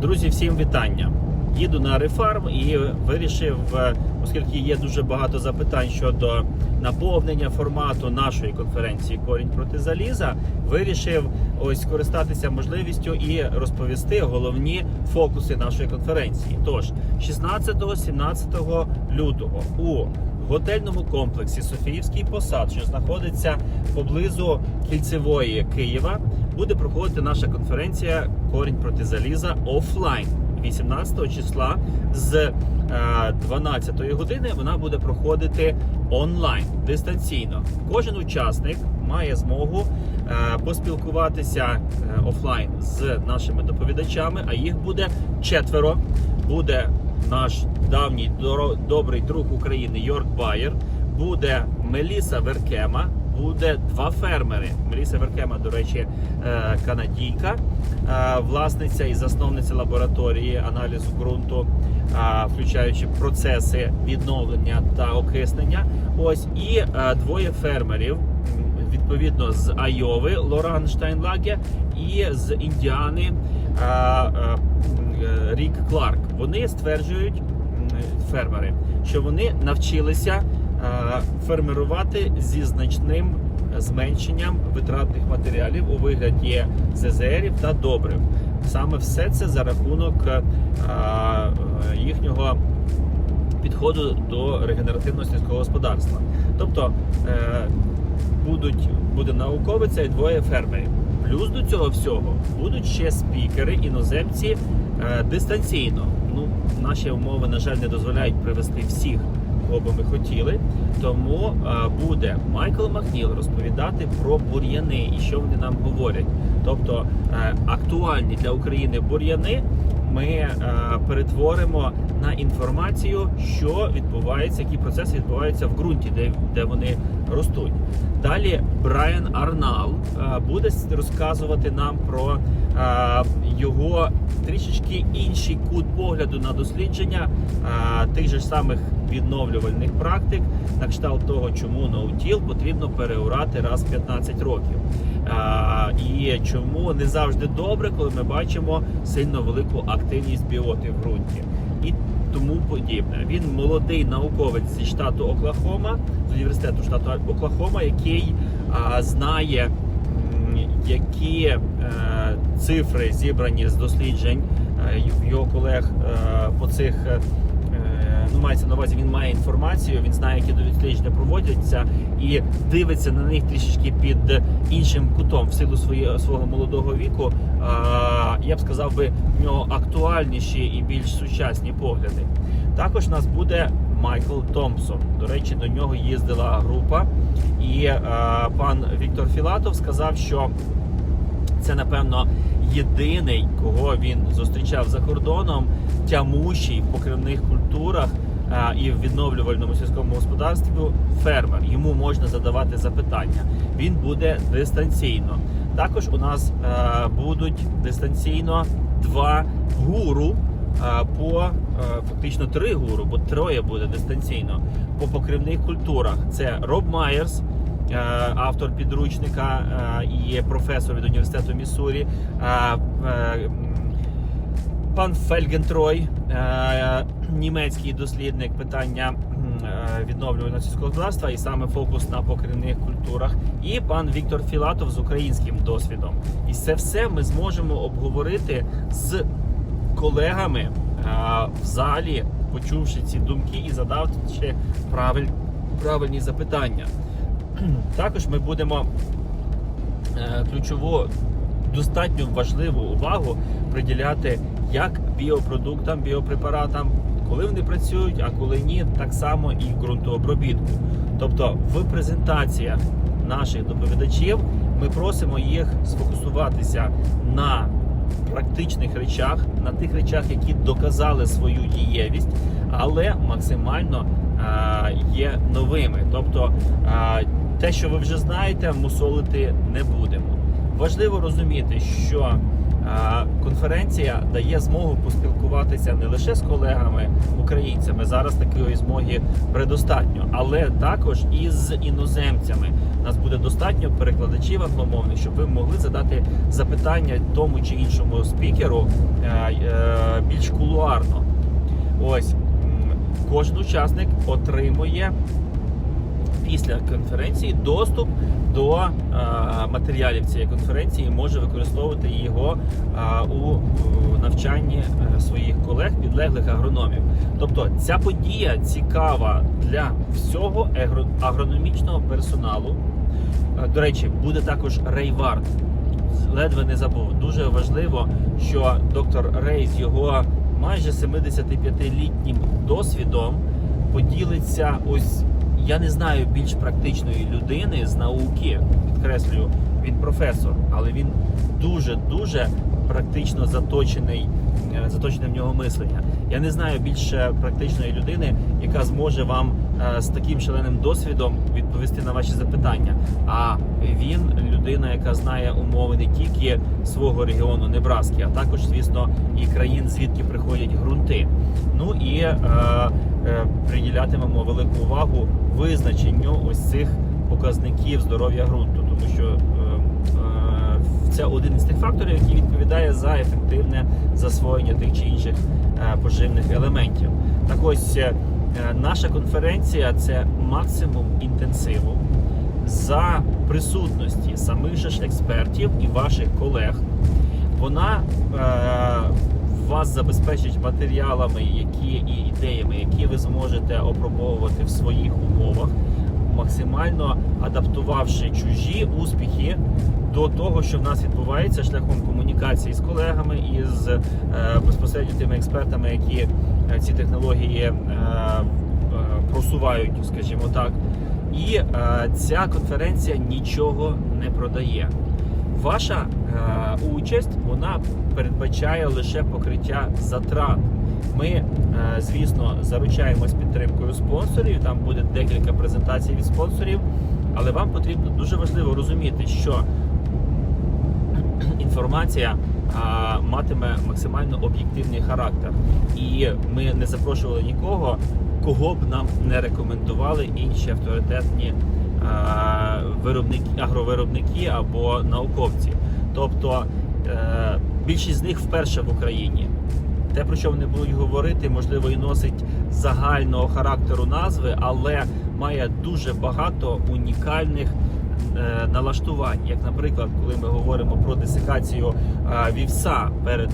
Друзі, всім вітання. Їду на рефарм і вирішив, е, оскільки є дуже багато запитань щодо наповнення формату нашої конференції Корінь проти заліза, вирішив ось скористатися можливістю і розповісти головні фокуси нашої конференції. Тож, 16-17 лютого у готельному комплексі Софіївський посад, що знаходиться поблизу кільцевої Києва, буде проходити наша конференція Корінь проти заліза офлайн. 18 числа з е, 12 години вона буде проходити онлайн дистанційно. Кожен учасник має змогу е, поспілкуватися е, офлайн з нашими доповідачами, а їх буде четверо. Буде наш давній добрий друг України Йорк Байер, буде Меліса Веркема, буде два фермери. Меліса Веркема, до речі, е, канадійка, е, власниця і засновниця лабораторії аналізу ґрунту, е, включаючи процеси відновлення та окиснення. Ось і двоє фермерів. Відповідно з Айови Лоран Штайнлаге і з Індіани Рік Кларк. Вони стверджують, фермери, що вони навчилися е, фермерувати зі значним зменшенням витратних матеріалів у вигляді ЗЗРів та добрив. Саме все це за рахунок е, е, їхнього підходу до регенеративного сільського господарства. Тобто будуть, буде науковиця і двоє фермерів. Плюс до цього всього будуть ще спікери, іноземці дистанційно. Ну, наші умови, на жаль, не дозволяють привести всіх, кого би ми хотіли. Тому е, буде Майкл Макніл розповідати про бур'яни і що вони нам говорять. Тобто е, актуальні для України бур'яни ми е, перетворимо на інформацію, що відбувається, які процеси відбуваються в ґрунті, де, де вони ростуть. Далі Брайан Арнал е, буде розказувати нам про е, його трішечки інший кут погляду на дослідження е, тих же самих відновлювальних практик, на кшталт того, чому ноутіл потрібно переурати раз в 15 років. А, і чому не завжди добре, коли ми бачимо сильно велику активність біоти в ґрунті і тому подібне. Він молодий науковець зі штату Оклахома, з університету штату Оклахома, який а, знає, які е, цифри зібрані з досліджень е, його колег е, по цих. е, Ну, мається на увазі, він має інформацію, він знає, які дослідження проводяться, і дивиться на них трішечки під іншим кутом в силу своє, свого молодого віку. А, я б сказав би, в нього актуальніші і більш сучасні погляди. Також у нас буде Майкл Томпсон. До речі, до нього їздила група, і а, пан Віктор Філатов сказав, що це напевно єдиний, кого він зустрічав за кордоном, тямущий в покривних культурах а, і в відновлювальному сільському господарстві фермер. Йому можна задавати запитання. Він буде дистанційно. Також у нас е, будуть дистанційно два гуру. Е, По е, фактично три гуру, бо троє буде дистанційно по покривних культурах. Це Роб Майерс, е, автор підручника і професор від університету Міссурі. Пан Фельгентрой, німецький дослідник питання відновлювального сільського господарства і саме фокус на покривних культурах, і пан Віктор Філатов з українським досвідом. І це все ми зможемо обговорити з колегами е, в залі, почувши ці думки і задавши правиль, правильні запитання. Також ми будемо е, ключову достатньо важливу увагу приділяти як біопродуктам, біопрепаратам, коли вони працюють, а коли ні, так само і ґрунтообробітку. Тобто в презентаціях наших доповідачів ми просимо їх сфокусуватися на практичних речах, на тих речах, які доказали свою дієвість, але максимально е, є новими. Тобто е, те, що ви вже знаєте, мусолити не будемо. Важливо розуміти, що е, конференція дає змогу поспілкуватися не лише з колегами українцями. Зараз такої змоги предостатньо, але також і з іноземцями. Нас буде достатньо перекладачів англомовних, щоб ви могли задати запитання тому чи іншому спікеру е, е, більш кулуарно. Ось кожен учасник отримує після конференції доступ до е, матеріалів цієї конференції може використовувати його е, у навчанні своїх колег, підлеглих агрономів. Тобто ця подія цікава для всього агрономічного персоналу. Е, До речі, буде також Рей Варт. Ледве не забув. Дуже важливо, що доктор Рей з його майже 75-літнім досвідом поділиться ось. Я не знаю більш практичної людини з науки. Підкреслюю, він професор, але він дуже дуже практично заточений, заточене в нього мислення. Я не знаю більше практичної людини, яка зможе вам е, з таким шаленим досвідом відповісти на ваші запитання. А він людина, яка знає умови не тільки свого регіону Небраски, а також, звісно, і країн, звідки приходять ґрунти. Ну і е, е, приділятимемо велику увагу визначенню ось цих показників здоров'я ґрунту, тому що е, е, це один із тих факторів, який відповідає за ефективне засвоєння тих чи інших е, поживних елементів. Так ось е, наша конференція це максимум інтенсиву за присутності самих же ж експертів і ваших колег. Вона е, вас забезпечить матеріалами, які і ідеями, які ви зможете опробовувати в своїх умовах, максимально адаптувавши чужі успіхи до того, що в нас відбувається шляхом комунікації з колегами і з е, безпосередньо тими експертами, які е, ці технології е, е, просувають, скажімо так. І е, ця конференція нічого не продає. Ваша е, участь вона передбачає лише покриття затрат. Ми, е, звісно, заручаємось підтримкою спонсорів. Там буде декілька презентацій від спонсорів, але вам потрібно дуже важливо розуміти, що інформація матиме максимально об'єктивний характер, і ми не запрошували нікого, кого б нам не рекомендували інші авторитетні виробники, агровиробники або науковці. Тобто е, більшість з них вперше в Україні. Те, про що вони будуть говорити, можливо, і носить загального характеру назви, але має дуже багато унікальних е, налаштувань. Як, наприклад, коли ми говоримо про десикацію е, вівса перед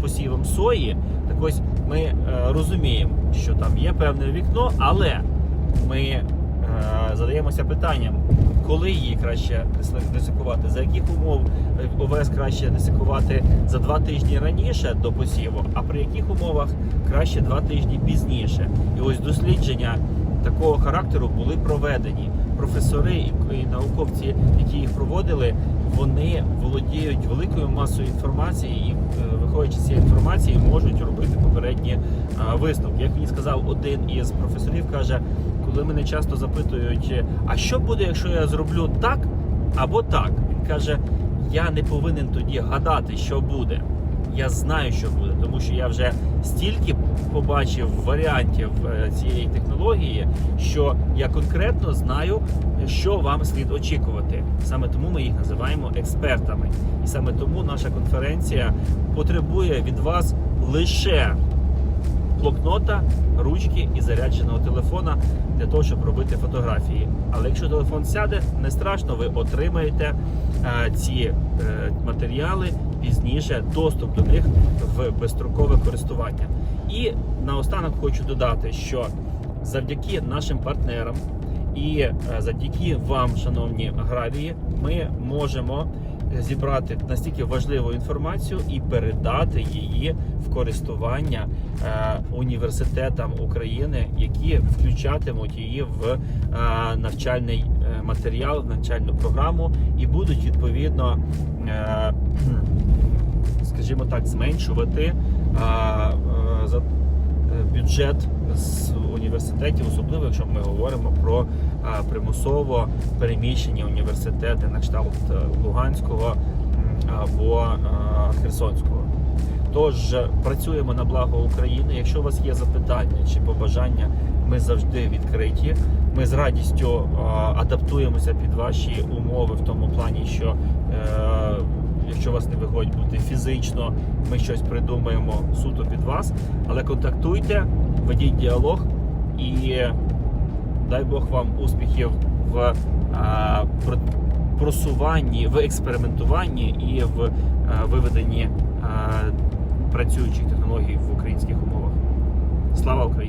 посівом сої, так ось ми е, розуміємо, що там є певне вікно, але ми е, задаємося питанням, коли її краще дес- десикувати, за яких умов е, овес краще десикувати за два тижні раніше до посіву, а при яких умовах краще два тижні пізніше. І ось дослідження такого характеру були проведені. Професори і і науковці, які їх проводили, вони володіють великою масою інформації і, е, виходячи з цієї інформації, можуть робити попередні е, висновки. Як мені сказав один із професорів, каже, коли мене часто запитують, а що буде, якщо я зроблю так або так? Він каже: я не повинен тоді гадати, що буде. Я знаю, що буде, тому що я вже стільки побачив варіантів е, цієї технології, що я конкретно знаю, що вам слід очікувати. Саме тому ми їх називаємо експертами. І саме тому наша конференція потребує від вас лише блокнота, ручки і зарядженого телефона для того, щоб робити фотографії. Але якщо телефон сяде, не страшно, ви отримаєте е, ці е, матеріали пізніше, доступ до них в безстрокове користування. І наостанок хочу додати, що завдяки нашим партнерам і е, завдяки вам, шановні аграрії, ми можемо зібрати настільки важливу інформацію і передати її в користування е, університетам України, які включатимуть її в е, навчальний е, матеріал, в навчальну програму, і будуть відповідно, скажімо так, зменшувати бюджет з університетів, особливо якщо ми говоримо про примусово переміщені університети на кшталт е, Луганського або Херсонського. Тож е, працюємо на благо України. Якщо у вас є запитання чи побажання, ми завжди відкриті. Ми з радістю е, адаптуємося під ваші умови в тому плані, що е, якщо у вас не виходить бути фізично, ми щось придумаємо суто під вас. Але контактуйте, ведіть діалог і дай Бог вам успіхів в е, просуванні, в експериментуванні і в е, виведенні е, працюючих технологій в українських умовах. Слава Україні!